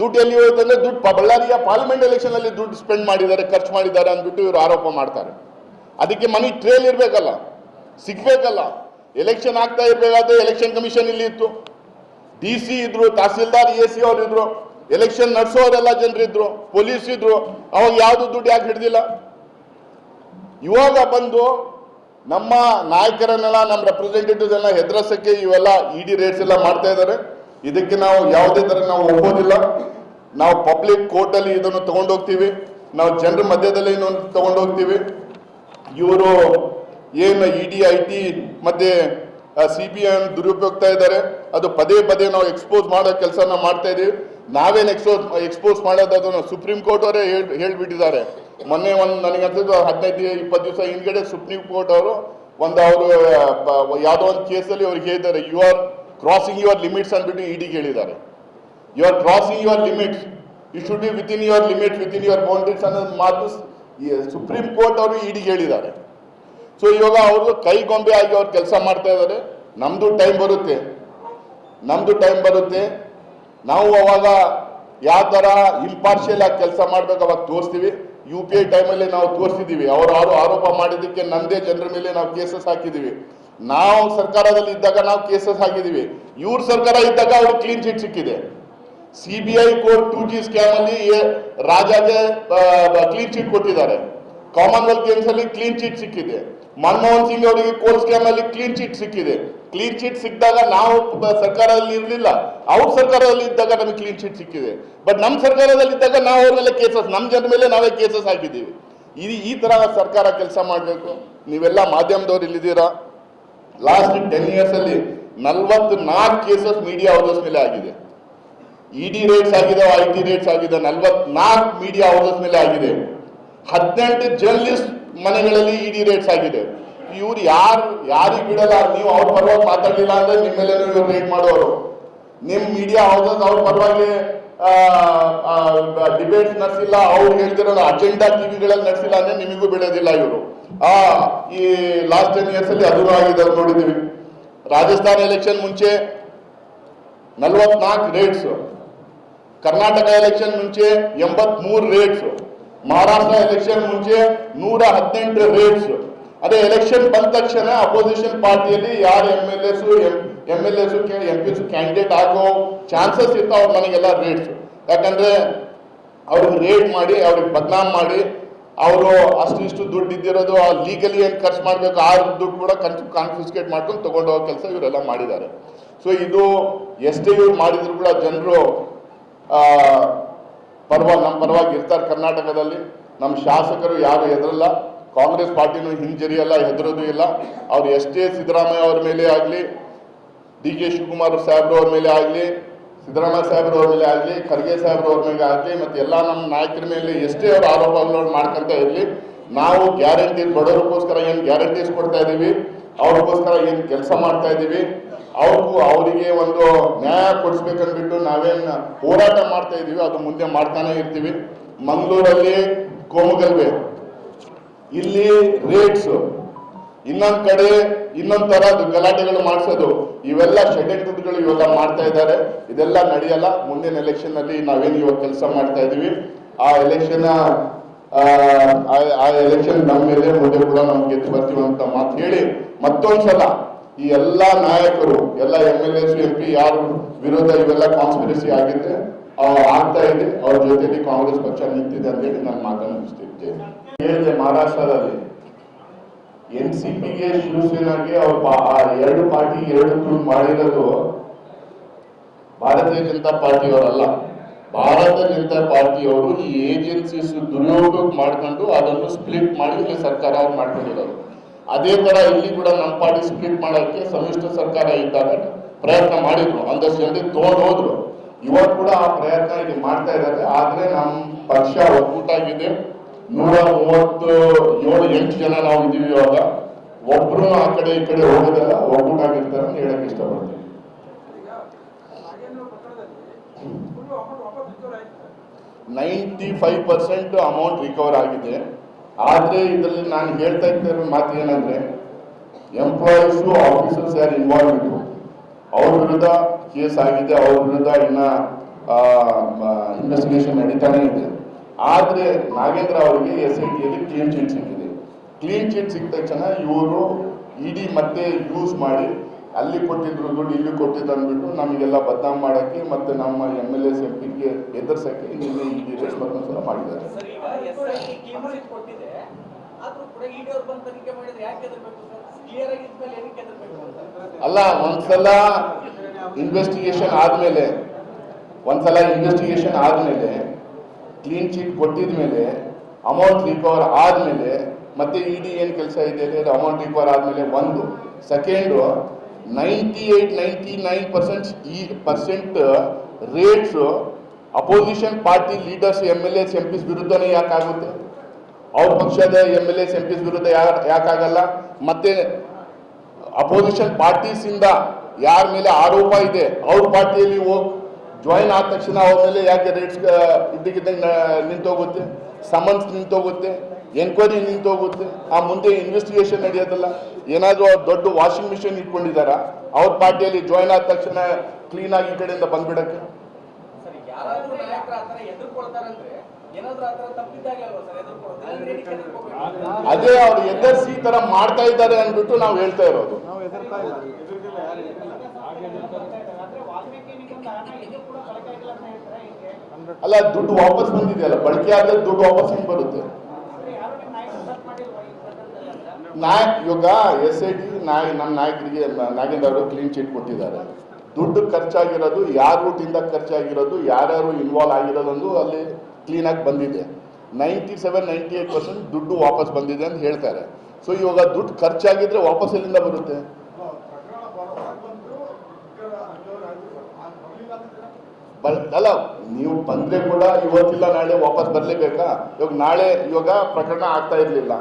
ದುಡ್ಡು ಎಲ್ಲಿ ಹೋಯ್ತಂದ್ರೆ ದುಡ್ಡು ಬಳ್ಳಾರಿಯ ಪಾರ್ಲಿಮೆಂಟ್ ಎಲೆಕ್ಷನ್ ಅಲ್ಲಿ ದುಡ್ಡು ಸ್ಪೆಂಡ್ ಮಾಡಿದ್ದಾರೆ, ಖರ್ಚು ಮಾಡಿದ್ದಾರೆ ಅಂದ್ಬಿಟ್ಟು ಇವರು ಆರೋಪ ಮಾಡ್ತಾರೆ. ಅದಕ್ಕೆ ಮನಿ ಟ್ರೇಲ್ ಇರ್ಬೇಕಲ್ಲ? ಸಿಗ್ಬೇಕಲ್ಲ? ಎಲೆಕ್ಷನ್ ಆಗ್ತಾ ಇರ್ಬೇಕಾದ್ರೆ ಎಲೆಕ್ಷನ್ ಕಮಿಷನ್ ಇಲ್ಲಿ ಇತ್ತು. ಡಿ ಸಿ ಇದ್ರು, ತಹಸೀಲ್ದಾರ್ ಎ ಸಿ ಅವ್ರು ಇದ್ರು. ಎಲೆಕ್ಷನ್ ನಡೆಸೋರೆಲ್ಲ ಜನರಿದ್ರು ಪೊಲೀಸ್ ಇದ್ರು, ಅವಾಗ ಯಾವ್ದು ದುಡ್ಡು ಯಾಕೆ ಹಿಡ್ದಿಲ್ಲ? ಇವಾಗ ಬಂದು ನಮ್ಮ ನಾಯಕರನ್ನೆಲ್ಲ, ನಮ್ಮ ರೆಪ್ರೆಸೆಂಟೇಟಿವ್ಸ್ ಎಲ್ಲ ಹೆದರಸಕ್ಕೆ ಇವೆಲ್ಲ ಇಡಿ ರೇಟ್ಸ್ ಎಲ್ಲ ಮಾಡ್ತಾ ಇದ್ದಾರೆ ಇದಕ್ಕೆ ನಾವು ಯಾವುದೇ ತರ ನಾವು ಒಪ್ಪೋದಿಲ್ಲ. ನಾವು ಪಬ್ಲಿಕ್ ಕೋರ್ಟಲ್ಲಿ ಇದನ್ನು ತಗೊಂಡೋಗ್ತೀವಿ. ನಾವು ಜನರ ಮಧ್ಯದಲ್ಲಿ ಇನ್ನೊಂದು ತಗೊಂಡೋಗ್ತೀವಿ. ಇವರು ಏನು ಇ ಡಿ ಐ ಟಿ ಮತ್ತೆ ಸಿ ಬಿ ಐ ದುರುಪಯೋಗ್ತಾ ಇದ್ದಾರೆ ಅದು ಪದೇ ಪದೇ ನಾವು ಎಕ್ಸ್ಪೋಸ್ ಮಾಡೋ ಕೆಲಸನ ಮಾಡ್ತಾ ಇದೀವಿ. ನಾವೇನು ಎಕ್ಸ್ಪೋಸ್ ಎಕ್ಸ್ಪೋಸ್ ಮಾಡೋದು ಅದನ್ನು ಸುಪ್ರೀಂ ಕೋರ್ಟ್ ಅವರೇ ಹೇಳ್ ಹೇಳ್ಬಿಟ್ಟಿದ್ದಾರೆ. ಮೊನ್ನೆ ಒಂದು ನನಗೆ ಅನ್ಸುತ್ತೆ ಹದಿನೈದು, ಇಪ್ಪತ್ತು ದಿವಸ ಹಿಂದ್ಗಡೆ ಸುಪ್ರೀಂ ಕೋರ್ಟ್ ಅವರು ಒಂದು ಅವರು ಯಾವುದೋ ಒಂದು ಕೇಸಲ್ಲಿ ಅವ್ರಿಗೆ ಹೇಳಿದ್ದಾರೆ you are crossing your limits ಅಂದ್ಬಿಟ್ಟು ಇಡಿಗೆ ಕೇಳಿದ್ದಾರೆ you are crossing your limits you should be within your limit within your boundaries ಅನ್ನೋದು ಮಾತು ಸುಪ್ರೀಂ ಕೋರ್ಟ್ ಅವರು ಇಡಿಗೆ ಕೇಳಿದ್ದಾರೆ ಸೊ ಇವಾಗ ಅವರು ಕೈಗೊಂಬೆ ಆಗಿ ಅವ್ರು ಕೆಲಸ ಮಾಡ್ತಾ ಇದ್ದಾರೆ. ನಮ್ದು ಟೈಮ್ ಬರುತ್ತೆ. ನಮ್ದು ಟೈಮ್ ಬರುತ್ತೆ. ನಾವು ಅವಾಗ ಯಾವ ಥರ ಇಂಪಾರ್ಷಿಯಲ್ ಆಗಿ ಕೆಲಸ ಮಾಡ್ಬೇಕು ಅವಾಗ ತೋರಿಸ್ತೀವಿ. ಯು ಪಿ ಐ ಟೈಮಲ್ಲಿ ನಾವು ತೋರಿಸಿದೀವಿ ಅವರು ಯಾರು ಆರೋಪ ಮಾಡಿದ್ದಕ್ಕೆ ನಂದೇ ಜನರ ಮೇಲೆ ನಾವು ಕೇಸಸ್ ಹಾಕಿದ್ದೀವಿ. ನಾವು ಸರ್ಕಾರದಲ್ಲಿ ಇದ್ದಾಗ ನಾವು ಕೇಸಸ್ ಹಾಕಿದ್ದೀವಿ. ಇವ್ರ ಸರ್ಕಾರ ಇದ್ದಾಗ ಅವ್ರಿಗೆ ಕ್ಲೀನ್ ಚಿಟ್ ಸಿಕ್ಕಿದೆ. C B I court two G scam ಅಲ್ಲಿ ಎ- ರಾಜಾಗೆ ಕ್ಲೀನ್ ಚಿಟ್ ಕೊಟ್ಟಿದ್ದಾರೆ. ಕಾಮನ್ವೆಲ್ತ್ ಗೇಮ್ಸ್ ಅಲ್ಲಿ ಕ್ಲೀನ್ ಚೀಟ್ ಸಿಕ್ಕಿದೆ. ಮನಮೋಹನ್ ಸಿಂಗ್ ಅವರಿಗೆ ಕೋರ್ಸ್ ಸ್ಕ್ಯಾಮ್ ಅಲ್ಲಿ ಕ್ಲೀನ್ ಚೀಟ್ ಸಿಕ್ಕಿದೆ. ಕ್ಲೀನ್ ಚೀಟ್ ಸಿಕ್ಕಿದಾಗ ನಾವು ಸರ್ಕಾರದಲ್ಲಿ ಇರಲಿಲ್ಲ. ಅವ್ರ ಸರ್ಕಾರದಲ್ಲಿ ಇದ್ದಾಗ ನಮಗೆ ಕ್ಲೀನ್ ಚೀಟ್ ಸಿಕ್ಕಿದೆ. ಬಟ್ ನಮ್ಮ ಸರ್ಕಾರದಲ್ಲಿ ಇದ್ದಾಗ ನಾವು ಅವ್ರ ಮೇಲೆ ಕೇಸಸ್ ನಮ್ಮ ಜನ ಮೇಲೆ ನಾವೇ ಕೇಸಸ್ ಹಾಕಿದ್ದೀವಿ. ಇದು ಈ ತರ ಸರ್ಕಾರ ಕೆಲಸ ಮಾಡಬೇಕು. ನೀವೆಲ್ಲ ಮಾಧ್ಯಮದವ್ರು ಇಲ್ಲಿದ್ದೀರಾ? ಲಾಸ್ಟ್ ಟೆನ್ ಇಯರ್ಸ್ ಅಲ್ಲಿ ನಲ್ವತ್ತು ನಾಲ್ಕು ಕೇಸಸ್ ಮೀಡಿಯಾ ಹೌಸಸ್ ಮೇಲೆ ಆಗಿದೆ. ಇಡಿ ರೇಟ್ಸ್ ಆಗಿದೆ ಐ ಟಿ ರೇಟ್ಸ್ ಆಗಿದೆ ನಲ್ವತ್ನಾಲ್ಕು ಮೀಡಿಯಾ ಹೌಸಸ್ ಮೇಲೆ ಆಗಿದೆ. ಹದಿನೆಂಟು ಜರ್ನಲಿಸ್ಟ್ ಮನೆಗಳಲ್ಲಿ ಇಡಿ ರೇಟ್ಸ್ ಆಗಿದೆ. ಇವ್ರು ಯಾರು, ಯಾರಿಗೆ ಬಿಡಲ್ಲ, ನೀವು ಅವ್ರ ಪರವಾಗಿ ಮಾತಾಡಲಿಲ್ಲ ಅಂದ್ರೆ ನಿಮ್ಮ ಮೇಲೆ ರೇಟ್ ಮಾಡೋರು. ನಿಮ್ ಮೀಡಿಯಾ ಹೌಸಸ್ ಅವ್ರ ಪರವಾಗಿ ಡಿಬೇಟ್ಸ್ ನಡೆಸಿಲ್ಲ, ಅವ್ರು ಹೇಳ್ತಿರೋ ಅಜೆಂಡಾ ಟಿವಿಗಳಲ್ಲಿ ನಡೆಸಿಲ್ಲ ಅಂದ್ರೆ ನಿಮಗೂ ಬಿಡೋದಿಲ್ಲ ಇವರು. ಆ, ಈ ಲಾಸ್ಟ್ ಟೆನ್ ಇಯರ್ಸ್ ಅಲ್ಲಿ ಅದೂ ಆಗಿದೆ ನೋಡಿದೀವಿ ರಾಜಸ್ಥಾನ ಎಲೆಕ್ಷನ್ ಮುಂಚೆ ನಲ್ವತ್ನಾಲ್ಕು ರೇಟ್ಸ್ ಕರ್ನಾಟಕ ಎಲೆಕ್ಷನ್ ಮುಂಚೆ ಎಂಬತ್ಮೂರು ರೇಟ್ಸ್ ಮಹಾರಾಷ್ಟ್ರ ಎಲೆಕ್ಷನ್ ಮುಂಚೆ ನೂರ ಹದಿನೆಂಟು ರೇಟ್ಸ್ ಅದೇ ಎಲೆಕ್ಷನ್ ಬಂದ ತಕ್ಷಣ ಅಪೋಸಿಷನ್ ಪಾರ್ಟಿಯಲ್ಲಿ ಯಾರು M L S M L S M P candidate ಆಗೋ ಚಾನ್ಸಸ್ ಇರ್ತಾವ ಮನೆಗೆಲ್ಲ ರೇಟ್ಸ್ ಯಾಕಂದ್ರೆ ಅವ್ರಿಗೆ ರೇಟ್ ಮಾಡಿ, ಅವ್ರಿಗೆ ಬದನಾಮ್ ಮಾಡಿ, ಅವರು ಅಷ್ಟಿಷ್ಟು ದುಡ್ಡು ಇದ್ದಿರೋದು, ಆ ಲೀಗಲಿ ಏನು ಖರ್ಚು ಮಾಡಬೇಕು, ಆ ದುಡ್ಡು ಕೂಡ ಕಾನ್ಫಿಸ್ಕೇಟ್ ಮಾಡ್ಕೊಂಡು ತಗೊಂಡು ಹೋಗೋ ಕೆಲಸ ಇವರೆಲ್ಲ ಮಾಡಿದ್ದಾರೆ. ಸೊ ಇದು ಎಷ್ಟೇ ಇವ್ರು ಮಾಡಿದ್ರು ಕೂಡ ಜನರು ಪರವಾಗಿ ನಮ್ಮ ಪರವಾಗಿ ಇರ್ತಾರೆ ಕರ್ನಾಟಕದಲ್ಲಿ. ನಮ್ಮ ಶಾಸಕರು ಯಾರು ಹೆದರಲ್ಲ. ಕಾಂಗ್ರೆಸ್ ಪಾರ್ಟಿನೂ ಹಿಂಜರಿಯಲ್ಲ, ಹೆದರೋದು ಇಲ್ಲ. ಅವ್ರು ಎಷ್ಟೇ ಸಿದ್ದರಾಮಯ್ಯ ಅವ್ರ ಮೇಲೆ ಆಗಲಿ, ಡಿ ಕೆ ಶಿವಕುಮಾರ್ ಸಾಹೇಬ್ರು ಅವ್ರ ಮೇಲೆ ಆಗಲಿ, ಸಿದ್ದರಾಮಯ್ಯ ಸಾಹೇಬ್ರು ಅವ್ರ ಮೇಲೆ ಆಗಲಿ, ಖರ್ಗೆ ಸಾಹೇಬ್ರು ಅವ್ರ ಮೇಲೆ ಆಗಲಿ, ಮತ್ತು ಎಲ್ಲ ನಮ್ಮ ನಾಯಕರ ಮೇಲೆ ಎಷ್ಟೇ ಅವ್ರ ಆರೋಪಗಳು ಮಾಡ್ಕೊಂತ ಇರಲಿ. ನಾವು ಗ್ಯಾರಂಟಿ ಬಡವರಿಗೋಸ್ಕರ ಏನು ಗ್ಯಾರಂಟೀಸ್ ಕೊಡ್ತಾ ಇದ್ದೀವಿ ಅವ್ರಿಗೋಸ್ಕರ ಏನು ಕೆಲಸ ಮಾಡ್ತಾ ಇದ್ದೀವಿ ಅವ್ರಿಗೂ ಅವರಿಗೆ ಒಂದು ನ್ಯಾಯ ಕೊಡಿಸ್ಬೇಕಂದ್ಬಿಟ್ಟು ನಾವೇನು ಹೋರಾಟ ಮಾಡ್ತಾ ಇದ್ದೀವಿ ಅದು ಮುಂದೆ ಮಾಡ್ತಾನೆ ಇರ್ತೀವಿ. ಮಂಗಳೂರಲ್ಲಿ ಕೋಮಗಲ್ಬೆ ಇಲ್ಲಿ ರೇಟ್ಸ್ ಇನ್ನೊಂದ್ ಕಡೆ ಇನ್ನೊಂದ್ ತರ ಗಲಾಟೆಗಳು ಮಾಡಿಸೋದು. ಇವೆಲ್ಲ ಷಡ್ಯಂತ್ರಗಳು ಇವೆಲ್ಲ ಮಾಡ್ತಾ ಇದ್ದಾರೆ. ಇದೆಲ್ಲ ನಡೆಯಲ್ಲ. ಮುಂದಿನ ಎಲೆಕ್ಷನ್ನಲ್ಲಿ ನಾವೇನು ಇವಾಗ ಕೆಲಸ ಮಾಡ್ತಾ ಇದೀವಿ. ಆ ಎಲೆಕ್ಷನ್ ಆ ಎಲೆಕ್ಷನ್ ನಮ್ಮ ಮೇಲೆ ಮುಂದೆ ಕೂಡ ನಾವು ಗೆದ್ದು ಬರ್ತೀವಿ ಅಂತ ಮಾತು ಹೇಳಿ ಮತ್ತೊಂದ್ಸಲ ಈ ಎಲ್ಲ ನಾಯಕರು, ಎಲ್ಲ M L S M P ಯಾರು ವಿರೋಧ, ಇವೆಲ್ಲ ಕಾನ್ಸ್ಪಿರಸಿ ಆಗಿದೆ ಅವ್ರು ಆಗ್ತಾ ಇದೆ, ಅವ್ರ ಜೊತೆಲಿ ಕಾಂಗ್ರೆಸ್ ಪಕ್ಷ ನಿಂತಿದೆ ಅಂತ ಹೇಳಿ ನಾನು ಮಾತನ್ನು ಮುಗಿಸ್ತಿದ್ದೇನೆ ಹೇಳಿದೆ ಮಹಾರಾಷ್ಟ್ರದಲ್ಲಿ? ಎನ್ ಸಿ ಪಿಗೆ ಶಿವಸೇನಾಗೆ ಅವ್ರ ಎರಡು ಪಾರ್ಟಿ, ಎರಡು ಟೂರ್ ಮಾಡಿರೋದು ಭಾರತೀಯ ಜನತಾ ಪಾರ್ಟಿಯವರಲ್ಲ. ಭಾರತ ಜನತಾ ಪಾರ್ಟಿಯವರು ಈ ಏಜೆನ್ಸೀಸ್ ದುರ್ಯೋಗ ಮಾಡ್ಕೊಂಡು ಅದನ್ನು ಸ್ಪ್ಲಿಟ್ ಮಾಡಿ ಸರ್ಕಾರ ಅವ್ರು ಮಾಡ್ಕೊಂಡಿರೋದು. ಅದೇ ತರ ಇಲ್ಲಿ ಕೂಡ ನಮ್ಮ ಪಾರ್ಟಿ ಸ್ಪ್ಲಿಟ್ ಮಾಡೋಕ್ಕೆ ಸಮ್ಮಿಶ್ರ ಸರ್ಕಾರ ಇದ್ದಾಗ ಪ್ರಯತ್ನ ಮಾಡಿದ್ರು. ಒಂದಷ್ಟು ಜನರಿಗೆ ತಗೊಂಡು ಹೋದ್ರು. ಇವಾಗ ಕೂಡ ಆ ಪ್ರಯತ್ನ ಇಲ್ಲಿ ಮಾಡ್ತಾ ಇದ್ದಾರೆ. ಆದ್ರೆ ನಮ್ಮ ಪಕ್ಷ ಒಕ್ಕೂಟಾಗಿದೆ. ನೂರ ಮೂವತ್ತು ಏಳು ಎಂಟು ಜನ ನಾವು ಇದೀವಿ ಇವಾಗ. ಒಬ್ರು ಆ ಕಡೆ ಈ ಕಡೆ ಹೋಗೋದಲ್ಲ. ಒಕ್ಕೂಟಾಗಿರ್ತಾರೆ ಅಂತ ಹೇಳಕ್ ಇಷ್ಟಪಡ್ತೀನಿ. Ninety five percent amount recover ಆಗಿದೆ. ಆದ್ರೆ ಇದರಲ್ಲಿ ನಾನು ಹೇಳ್ತಾ ಇದ್ದ ಮಾತು ಏನಂದ್ರೆ ಎಂಪ್ಲಾಯೀಸ್ ಆಫೀಸರ್ಸ್ ಯಾರು ಇನ್ವಾಲ್ವ್ ಇದ್ರು? ಅವ್ರ ವಿರುದ್ಧ ಕೇಸ್ ಆಗಿದೆ, ಅವ್ರ ವಿರುದ್ಧ ಇನ್ನ ಇನ್ವೆಸ್ಟಿಗೇಷನ್ ನಡೀತಾನೆ ಇದೆ. ಆದ್ರೆ ನಾಗೇಂದ್ರ ಅವರಿಗೆ ಎಸ್ ಐ ಟಿಯಲ್ಲಿ ಕ್ಲೀನ್ ಚೀಟ್ ಸಿಕ್ಕಿದೆ. ಕ್ಲೀನ್ ಚೀಟ್ ಸಿಕ್ಕ ತಕ್ಷಣ ಇವರು ಇಡಿ ಮತ್ತೆ ಯೂಸ್ ಮಾಡಿ ಅಲ್ಲಿ ಕೊಟ್ಟಿದ್ರು ದುಡ್ಡು ಇಲ್ಲಿ ಕೊಟ್ಟಿದ್ದು ಅಂದ್ಬಿಟ್ಟು ನಮಗೆಲ್ಲ ಬದನಾಮ್ ಮಾಡಕ್ಕೆ ಮತ್ತೆ ನಮ್ಮ ಎಂ ಎಲ್ ಎಸ್ ಎಂ ಪಿಗೆ ಎದುರಿಸಕ್ಕೆ ನಿನ್ನೆ ಈ ರೇಷ್ಮೆ ಸಲ ಮಾಡಿದ್ದಾರೆ. ಅಂತ. ಅಲ್ಲ ಒಂದ್ಸಲ ಇನ್ವೆಸ್ಟಿಗೇಷನ್ ಆದ್ಮೇಲೆ ಒಂದ್ಸಲ ಇನ್ವೆಸ್ಟಿಗೇಷನ್ ಆದ್ಮೇಲೆ ಕ್ಲೀನ್ ಚೀಟ್ ಕೊಟ್ಟಿದ ಮೇಲೆ ಅಮೌಂಟ್ ರಿಕವರ್ ಆದ್ಮೇಲೆ ಮತ್ತೆ ಇಡಿ ಏನ್ ಕೆಲಸ ಇದೆ ಅಮೌಂಟ್ ರಿಕವರ್ ಆದ್ಮೇಲೆ ಒಂದು second ninety eight ninety nine percent ಈ percent raids opposition party leaders M L S M Ps ವಿರುದ್ಧನೇ ಯಾಕಾಗುತ್ತೆ ಅವ್ರ ಪಕ್ಷದ M L S M Ps ವಿರುದ್ಧ ಯಾ- ಯಾಕಾಗಲ್ಲ ಮತ್ತೆ ಅಪೋಸಿಷನ್ ಪಾರ್ಟೀಸ್ ಇಂದ ಯಾರ ಮೇಲೆ ಆರೋಪ ಇದೆ? ಅವ್ರ ಪಾರ್ಟಿಯಲ್ಲಿ ಜಾಯಿನ್ ಆದ ತಕ್ಷಣ ಅವ್ರ ಮೇಲೆ ಯಾಕೆ ರೇಟ್ಸ್ ಇದ್ದಕ್ಕಿದ್ದಂಗೆ ನಿಂತೋಗುತ್ತೆ? ಸಮನ್ಸ್ ನಿಂತೋಗುತ್ತೆ? ಎನ್ಕ್ವೈರಿ ನಿಂತೋಗುತ್ತೆ ಆ ಮುಂದೆ ಇನ್ವೆಸ್ಟಿಗೇಷನ್ ನಡೆಯೋದಲ್ಲ. ಏನಾದರೂ ಅವ್ರು ದೊಡ್ಡ ವಾಷಿಂಗ್ ಮಿಷಿನ್ ಇಟ್ಕೊಂಡಿದಾರ ಅವ್ರ ಪಾರ್ಟಿಯಲ್ಲಿ ಜಾಯ್ನ್ ಆದ ತಕ್ಷಣ ಕ್ಲೀನ್ ಆಗಿ ಈ ಕಡೆಯಿಂದ ಬಂದ್ಬಿಡಕ್ಕೆ? ಅದೇ ಅವ್ರು ಎದರ್ಸಿ ಈ ತರ ಮಾಡ್ತಾ ಇದ್ದಾರೆ ಅಂದ್ಬಿಟ್ಟು ನಾವು ಹೇಳ್ತಾ ಇರೋದು. ಅಲ್ಲ ದುಡ್ಡು ವಾಪಸ್ ಬಂದಿದೆಯಲ್ಲ ಬಳಕೆ ಆದ್ರೆ ದುಡ್ಡು ವಾಪಸ್ ಹಿಂಗ್ ಬರುತ್ತೆ. ನಾಯಕ್ ಇವಾಗ ಎಸ್ ಐ ಟಿ, ನಾಯ್ ನಮ್ಮ ನಾಯಕರಿಗೆ ನಾಗೇಂದ್ರ ಅವರು ಕ್ಲೀನ್ ಚೀಟ್ ಕೊಟ್ಟಿದ್ದಾರೆ. ದುಡ್ಡು ಖರ್ಚಾಗಿರೋದು, ಯಾರ ರೂಟಿಂದ ಖರ್ಚಾಗಿರೋದು, ಯಾರ್ಯಾರು ಇನ್ವಾಲ್ವ್ ಆಗಿರೋದೊಂದು ಅಲ್ಲಿ ಕ್ಲೀನಾಗಿ ಬಂದಿದೆ. Ninety seven ninety eight percent ದುಡ್ಡು ವಾಪಸ್ ಬಂದಿದೆ ಅಂತ ಹೇಳ್ತಾರೆ. ಸೊ ಇವಾಗ ದುಡ್ಡು ಖರ್ಚಾಗಿದ್ರೆ ವಾಪಸ್ ಎಲ್ಲಿಂದ ಬರುತ್ತೆ? ಅಲ್ಲ, ನೀವು ಬಂದ್ರೆ ಕೂಡ ಇವತ್ತಿಲ್ಲ, ನಾಳೆ ವಾಪಸ್ ಬರ್ಲೇಬೇಕಾ? ಇವಾಗ ನಾಳೆ ಇವಾಗ ಪ್ರಕರಣ ಆಗ್ತಾ ಇರ್ಲಿಲ್ಲ.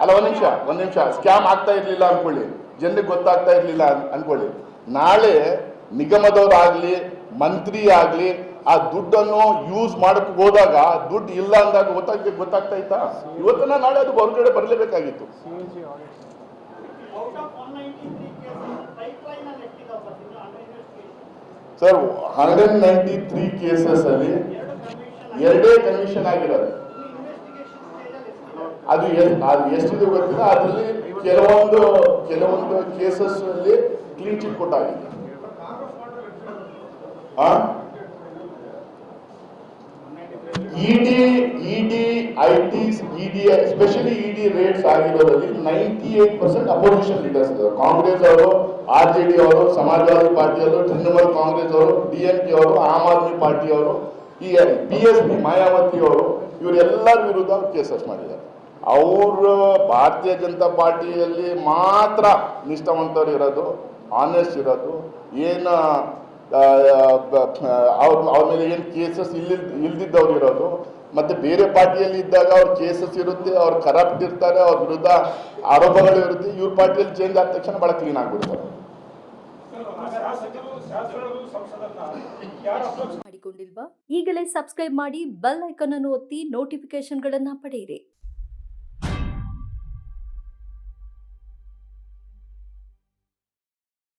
ಅಲ್ಲ ಒಂದ್ ನಿಮಿಷ ಒಂದ್ ನಿಮಿಷ. ಸ್ಕ್ಯಾಮ್ ಆಗ್ತಾ ಇರ್ಲಿಲ್ಲ ಅನ್ಕೊಳ್ಳಿ. ಜನರಿಗೆ ಗೊತ್ತಾಗ್ತಾ ಇರ್ಲಿಲ್ಲ ಅನ್- ಅನ್ಕೊಳ್ಳಿ. ನಾಳೆ ನಿಗಮದವರಾಗ್ಲಿ ಮಂತ್ರಿ ಆಗ್ಲಿ ಆ ದುಡ್ಡನ್ನು ಯೂಸ್ ಮಾಡಕ್ ಹೋದಾಗ ದುಡ್ಡು ಇಲ್ಲ ಅಂದಾಗ ಗೊತ್ತಾಗ ಗೊತ್ತಾಗ್ತಾ ಇತ್ತಾ? ಇವತ್ತನ್ನ ನಾಳೆ ಅದು ಹೊರಗಡೆ ಬರಲೇಬೇಕಾಗಿತ್ತು. Sir hundred ninety three cases ಅಲ್ಲಿ ಎರಡೇ ಕನ್ವಿಷನ್ ಆಗಿರೋದು. ಅದು ಅದು ಎಷ್ಟಿದೆ ಗೊತ್ತಿಲ್ಲ, ಅದರಲ್ಲಿ ಕೆಲವೊಂದು ಕೆಲವೊಂದು ಕೇಸಸ್ ಅಲ್ಲಿ clean chit ಕೊಟ್ಟಾಗಿದೆ ED ED I T ED specially ED raids ಆಗಿರೋದ್ರಲ್ಲಿ ninety eight percent opposition leaders ಇದ್ದಾರೆ. ಕಾಂಗ್ರೆಸ್ ಅವರು ಆರ್ ಜೆ ಡಿ ಅವರು, ಸಮಾಜವಾದಿ ಪಾರ್ಟಿಯವರು ತೃಣಮೂಲ ಕಾಂಗ್ರೆಸ್ ಅವರು ಡಿ ಎಂ ಕೆ ಅವರು, ಆಮ್ ಆದ್ಮಿ ಪಾರ್ಟಿಯವರು ಈ ಬಿ ಎಸ್ ಪಿ ಮಾಯಾವತಿ ಅವರು, ಇವರೆಲ್ಲರ ವಿರುದ್ಧ ಕೇಸಸ್ ಮಾಡಿದ್ದಾರೆ. ಅವರು ಭಾರತೀಯ ಜನತಾ ಪಾರ್ಟಿಯಲ್ಲಿ ಮಾತ್ರ ನಿಷ್ಠಾವಂತರು ಇರೋದು ಆನೆಸ್ಟ್ ಇರೋದು, ಏನು ಅವ್ರ ಅವ್ರ ಮೇಲೆ ಏನು ಕೇಸಸ್ ಇಲ್ಲಿ ಇಲ್ದಿದ್ದವ್ರು ಇರೋದು, ಮತ್ತು ಬೇರೆ ಪಾರ್ಟಿಯಲ್ಲಿ ಇದ್ದಾಗ ಅವ್ರ ಕೇಸಸ್ ಇರುತ್ತೆ, ಅವ್ರು ಕರಪ್ಟ್ ಇರ್ತಾರೆ ಅವ್ರ ವಿರುದ್ಧ ಆರೋಪಗಳು ಇರುತ್ತೆ, ಇವ್ರ ಪಾರ್ಟಿಯಲ್ಲಿ ಚೇಂಜ್ ಆದ ತಕ್ಷಣ ಭಾಳ ಕ್ಲೀನ್ ಆಗ್ಬಿಡ್ತಾರೆ. ಮಾಡಿಕೊಂಡಿಲ್ವಾ? ಈಗಲೇ ಸಬ್ಸ್ಕ್ರೈಬ್ ಮಾಡಿ ಬೆಲ್ ಐಕಾನ್ ಅನ್ನು ಒತ್ತಿ ನೋಟಿಫಿಕೇಶನ್ಗಳನ್ನ ಪಡೆಯಿರಿ.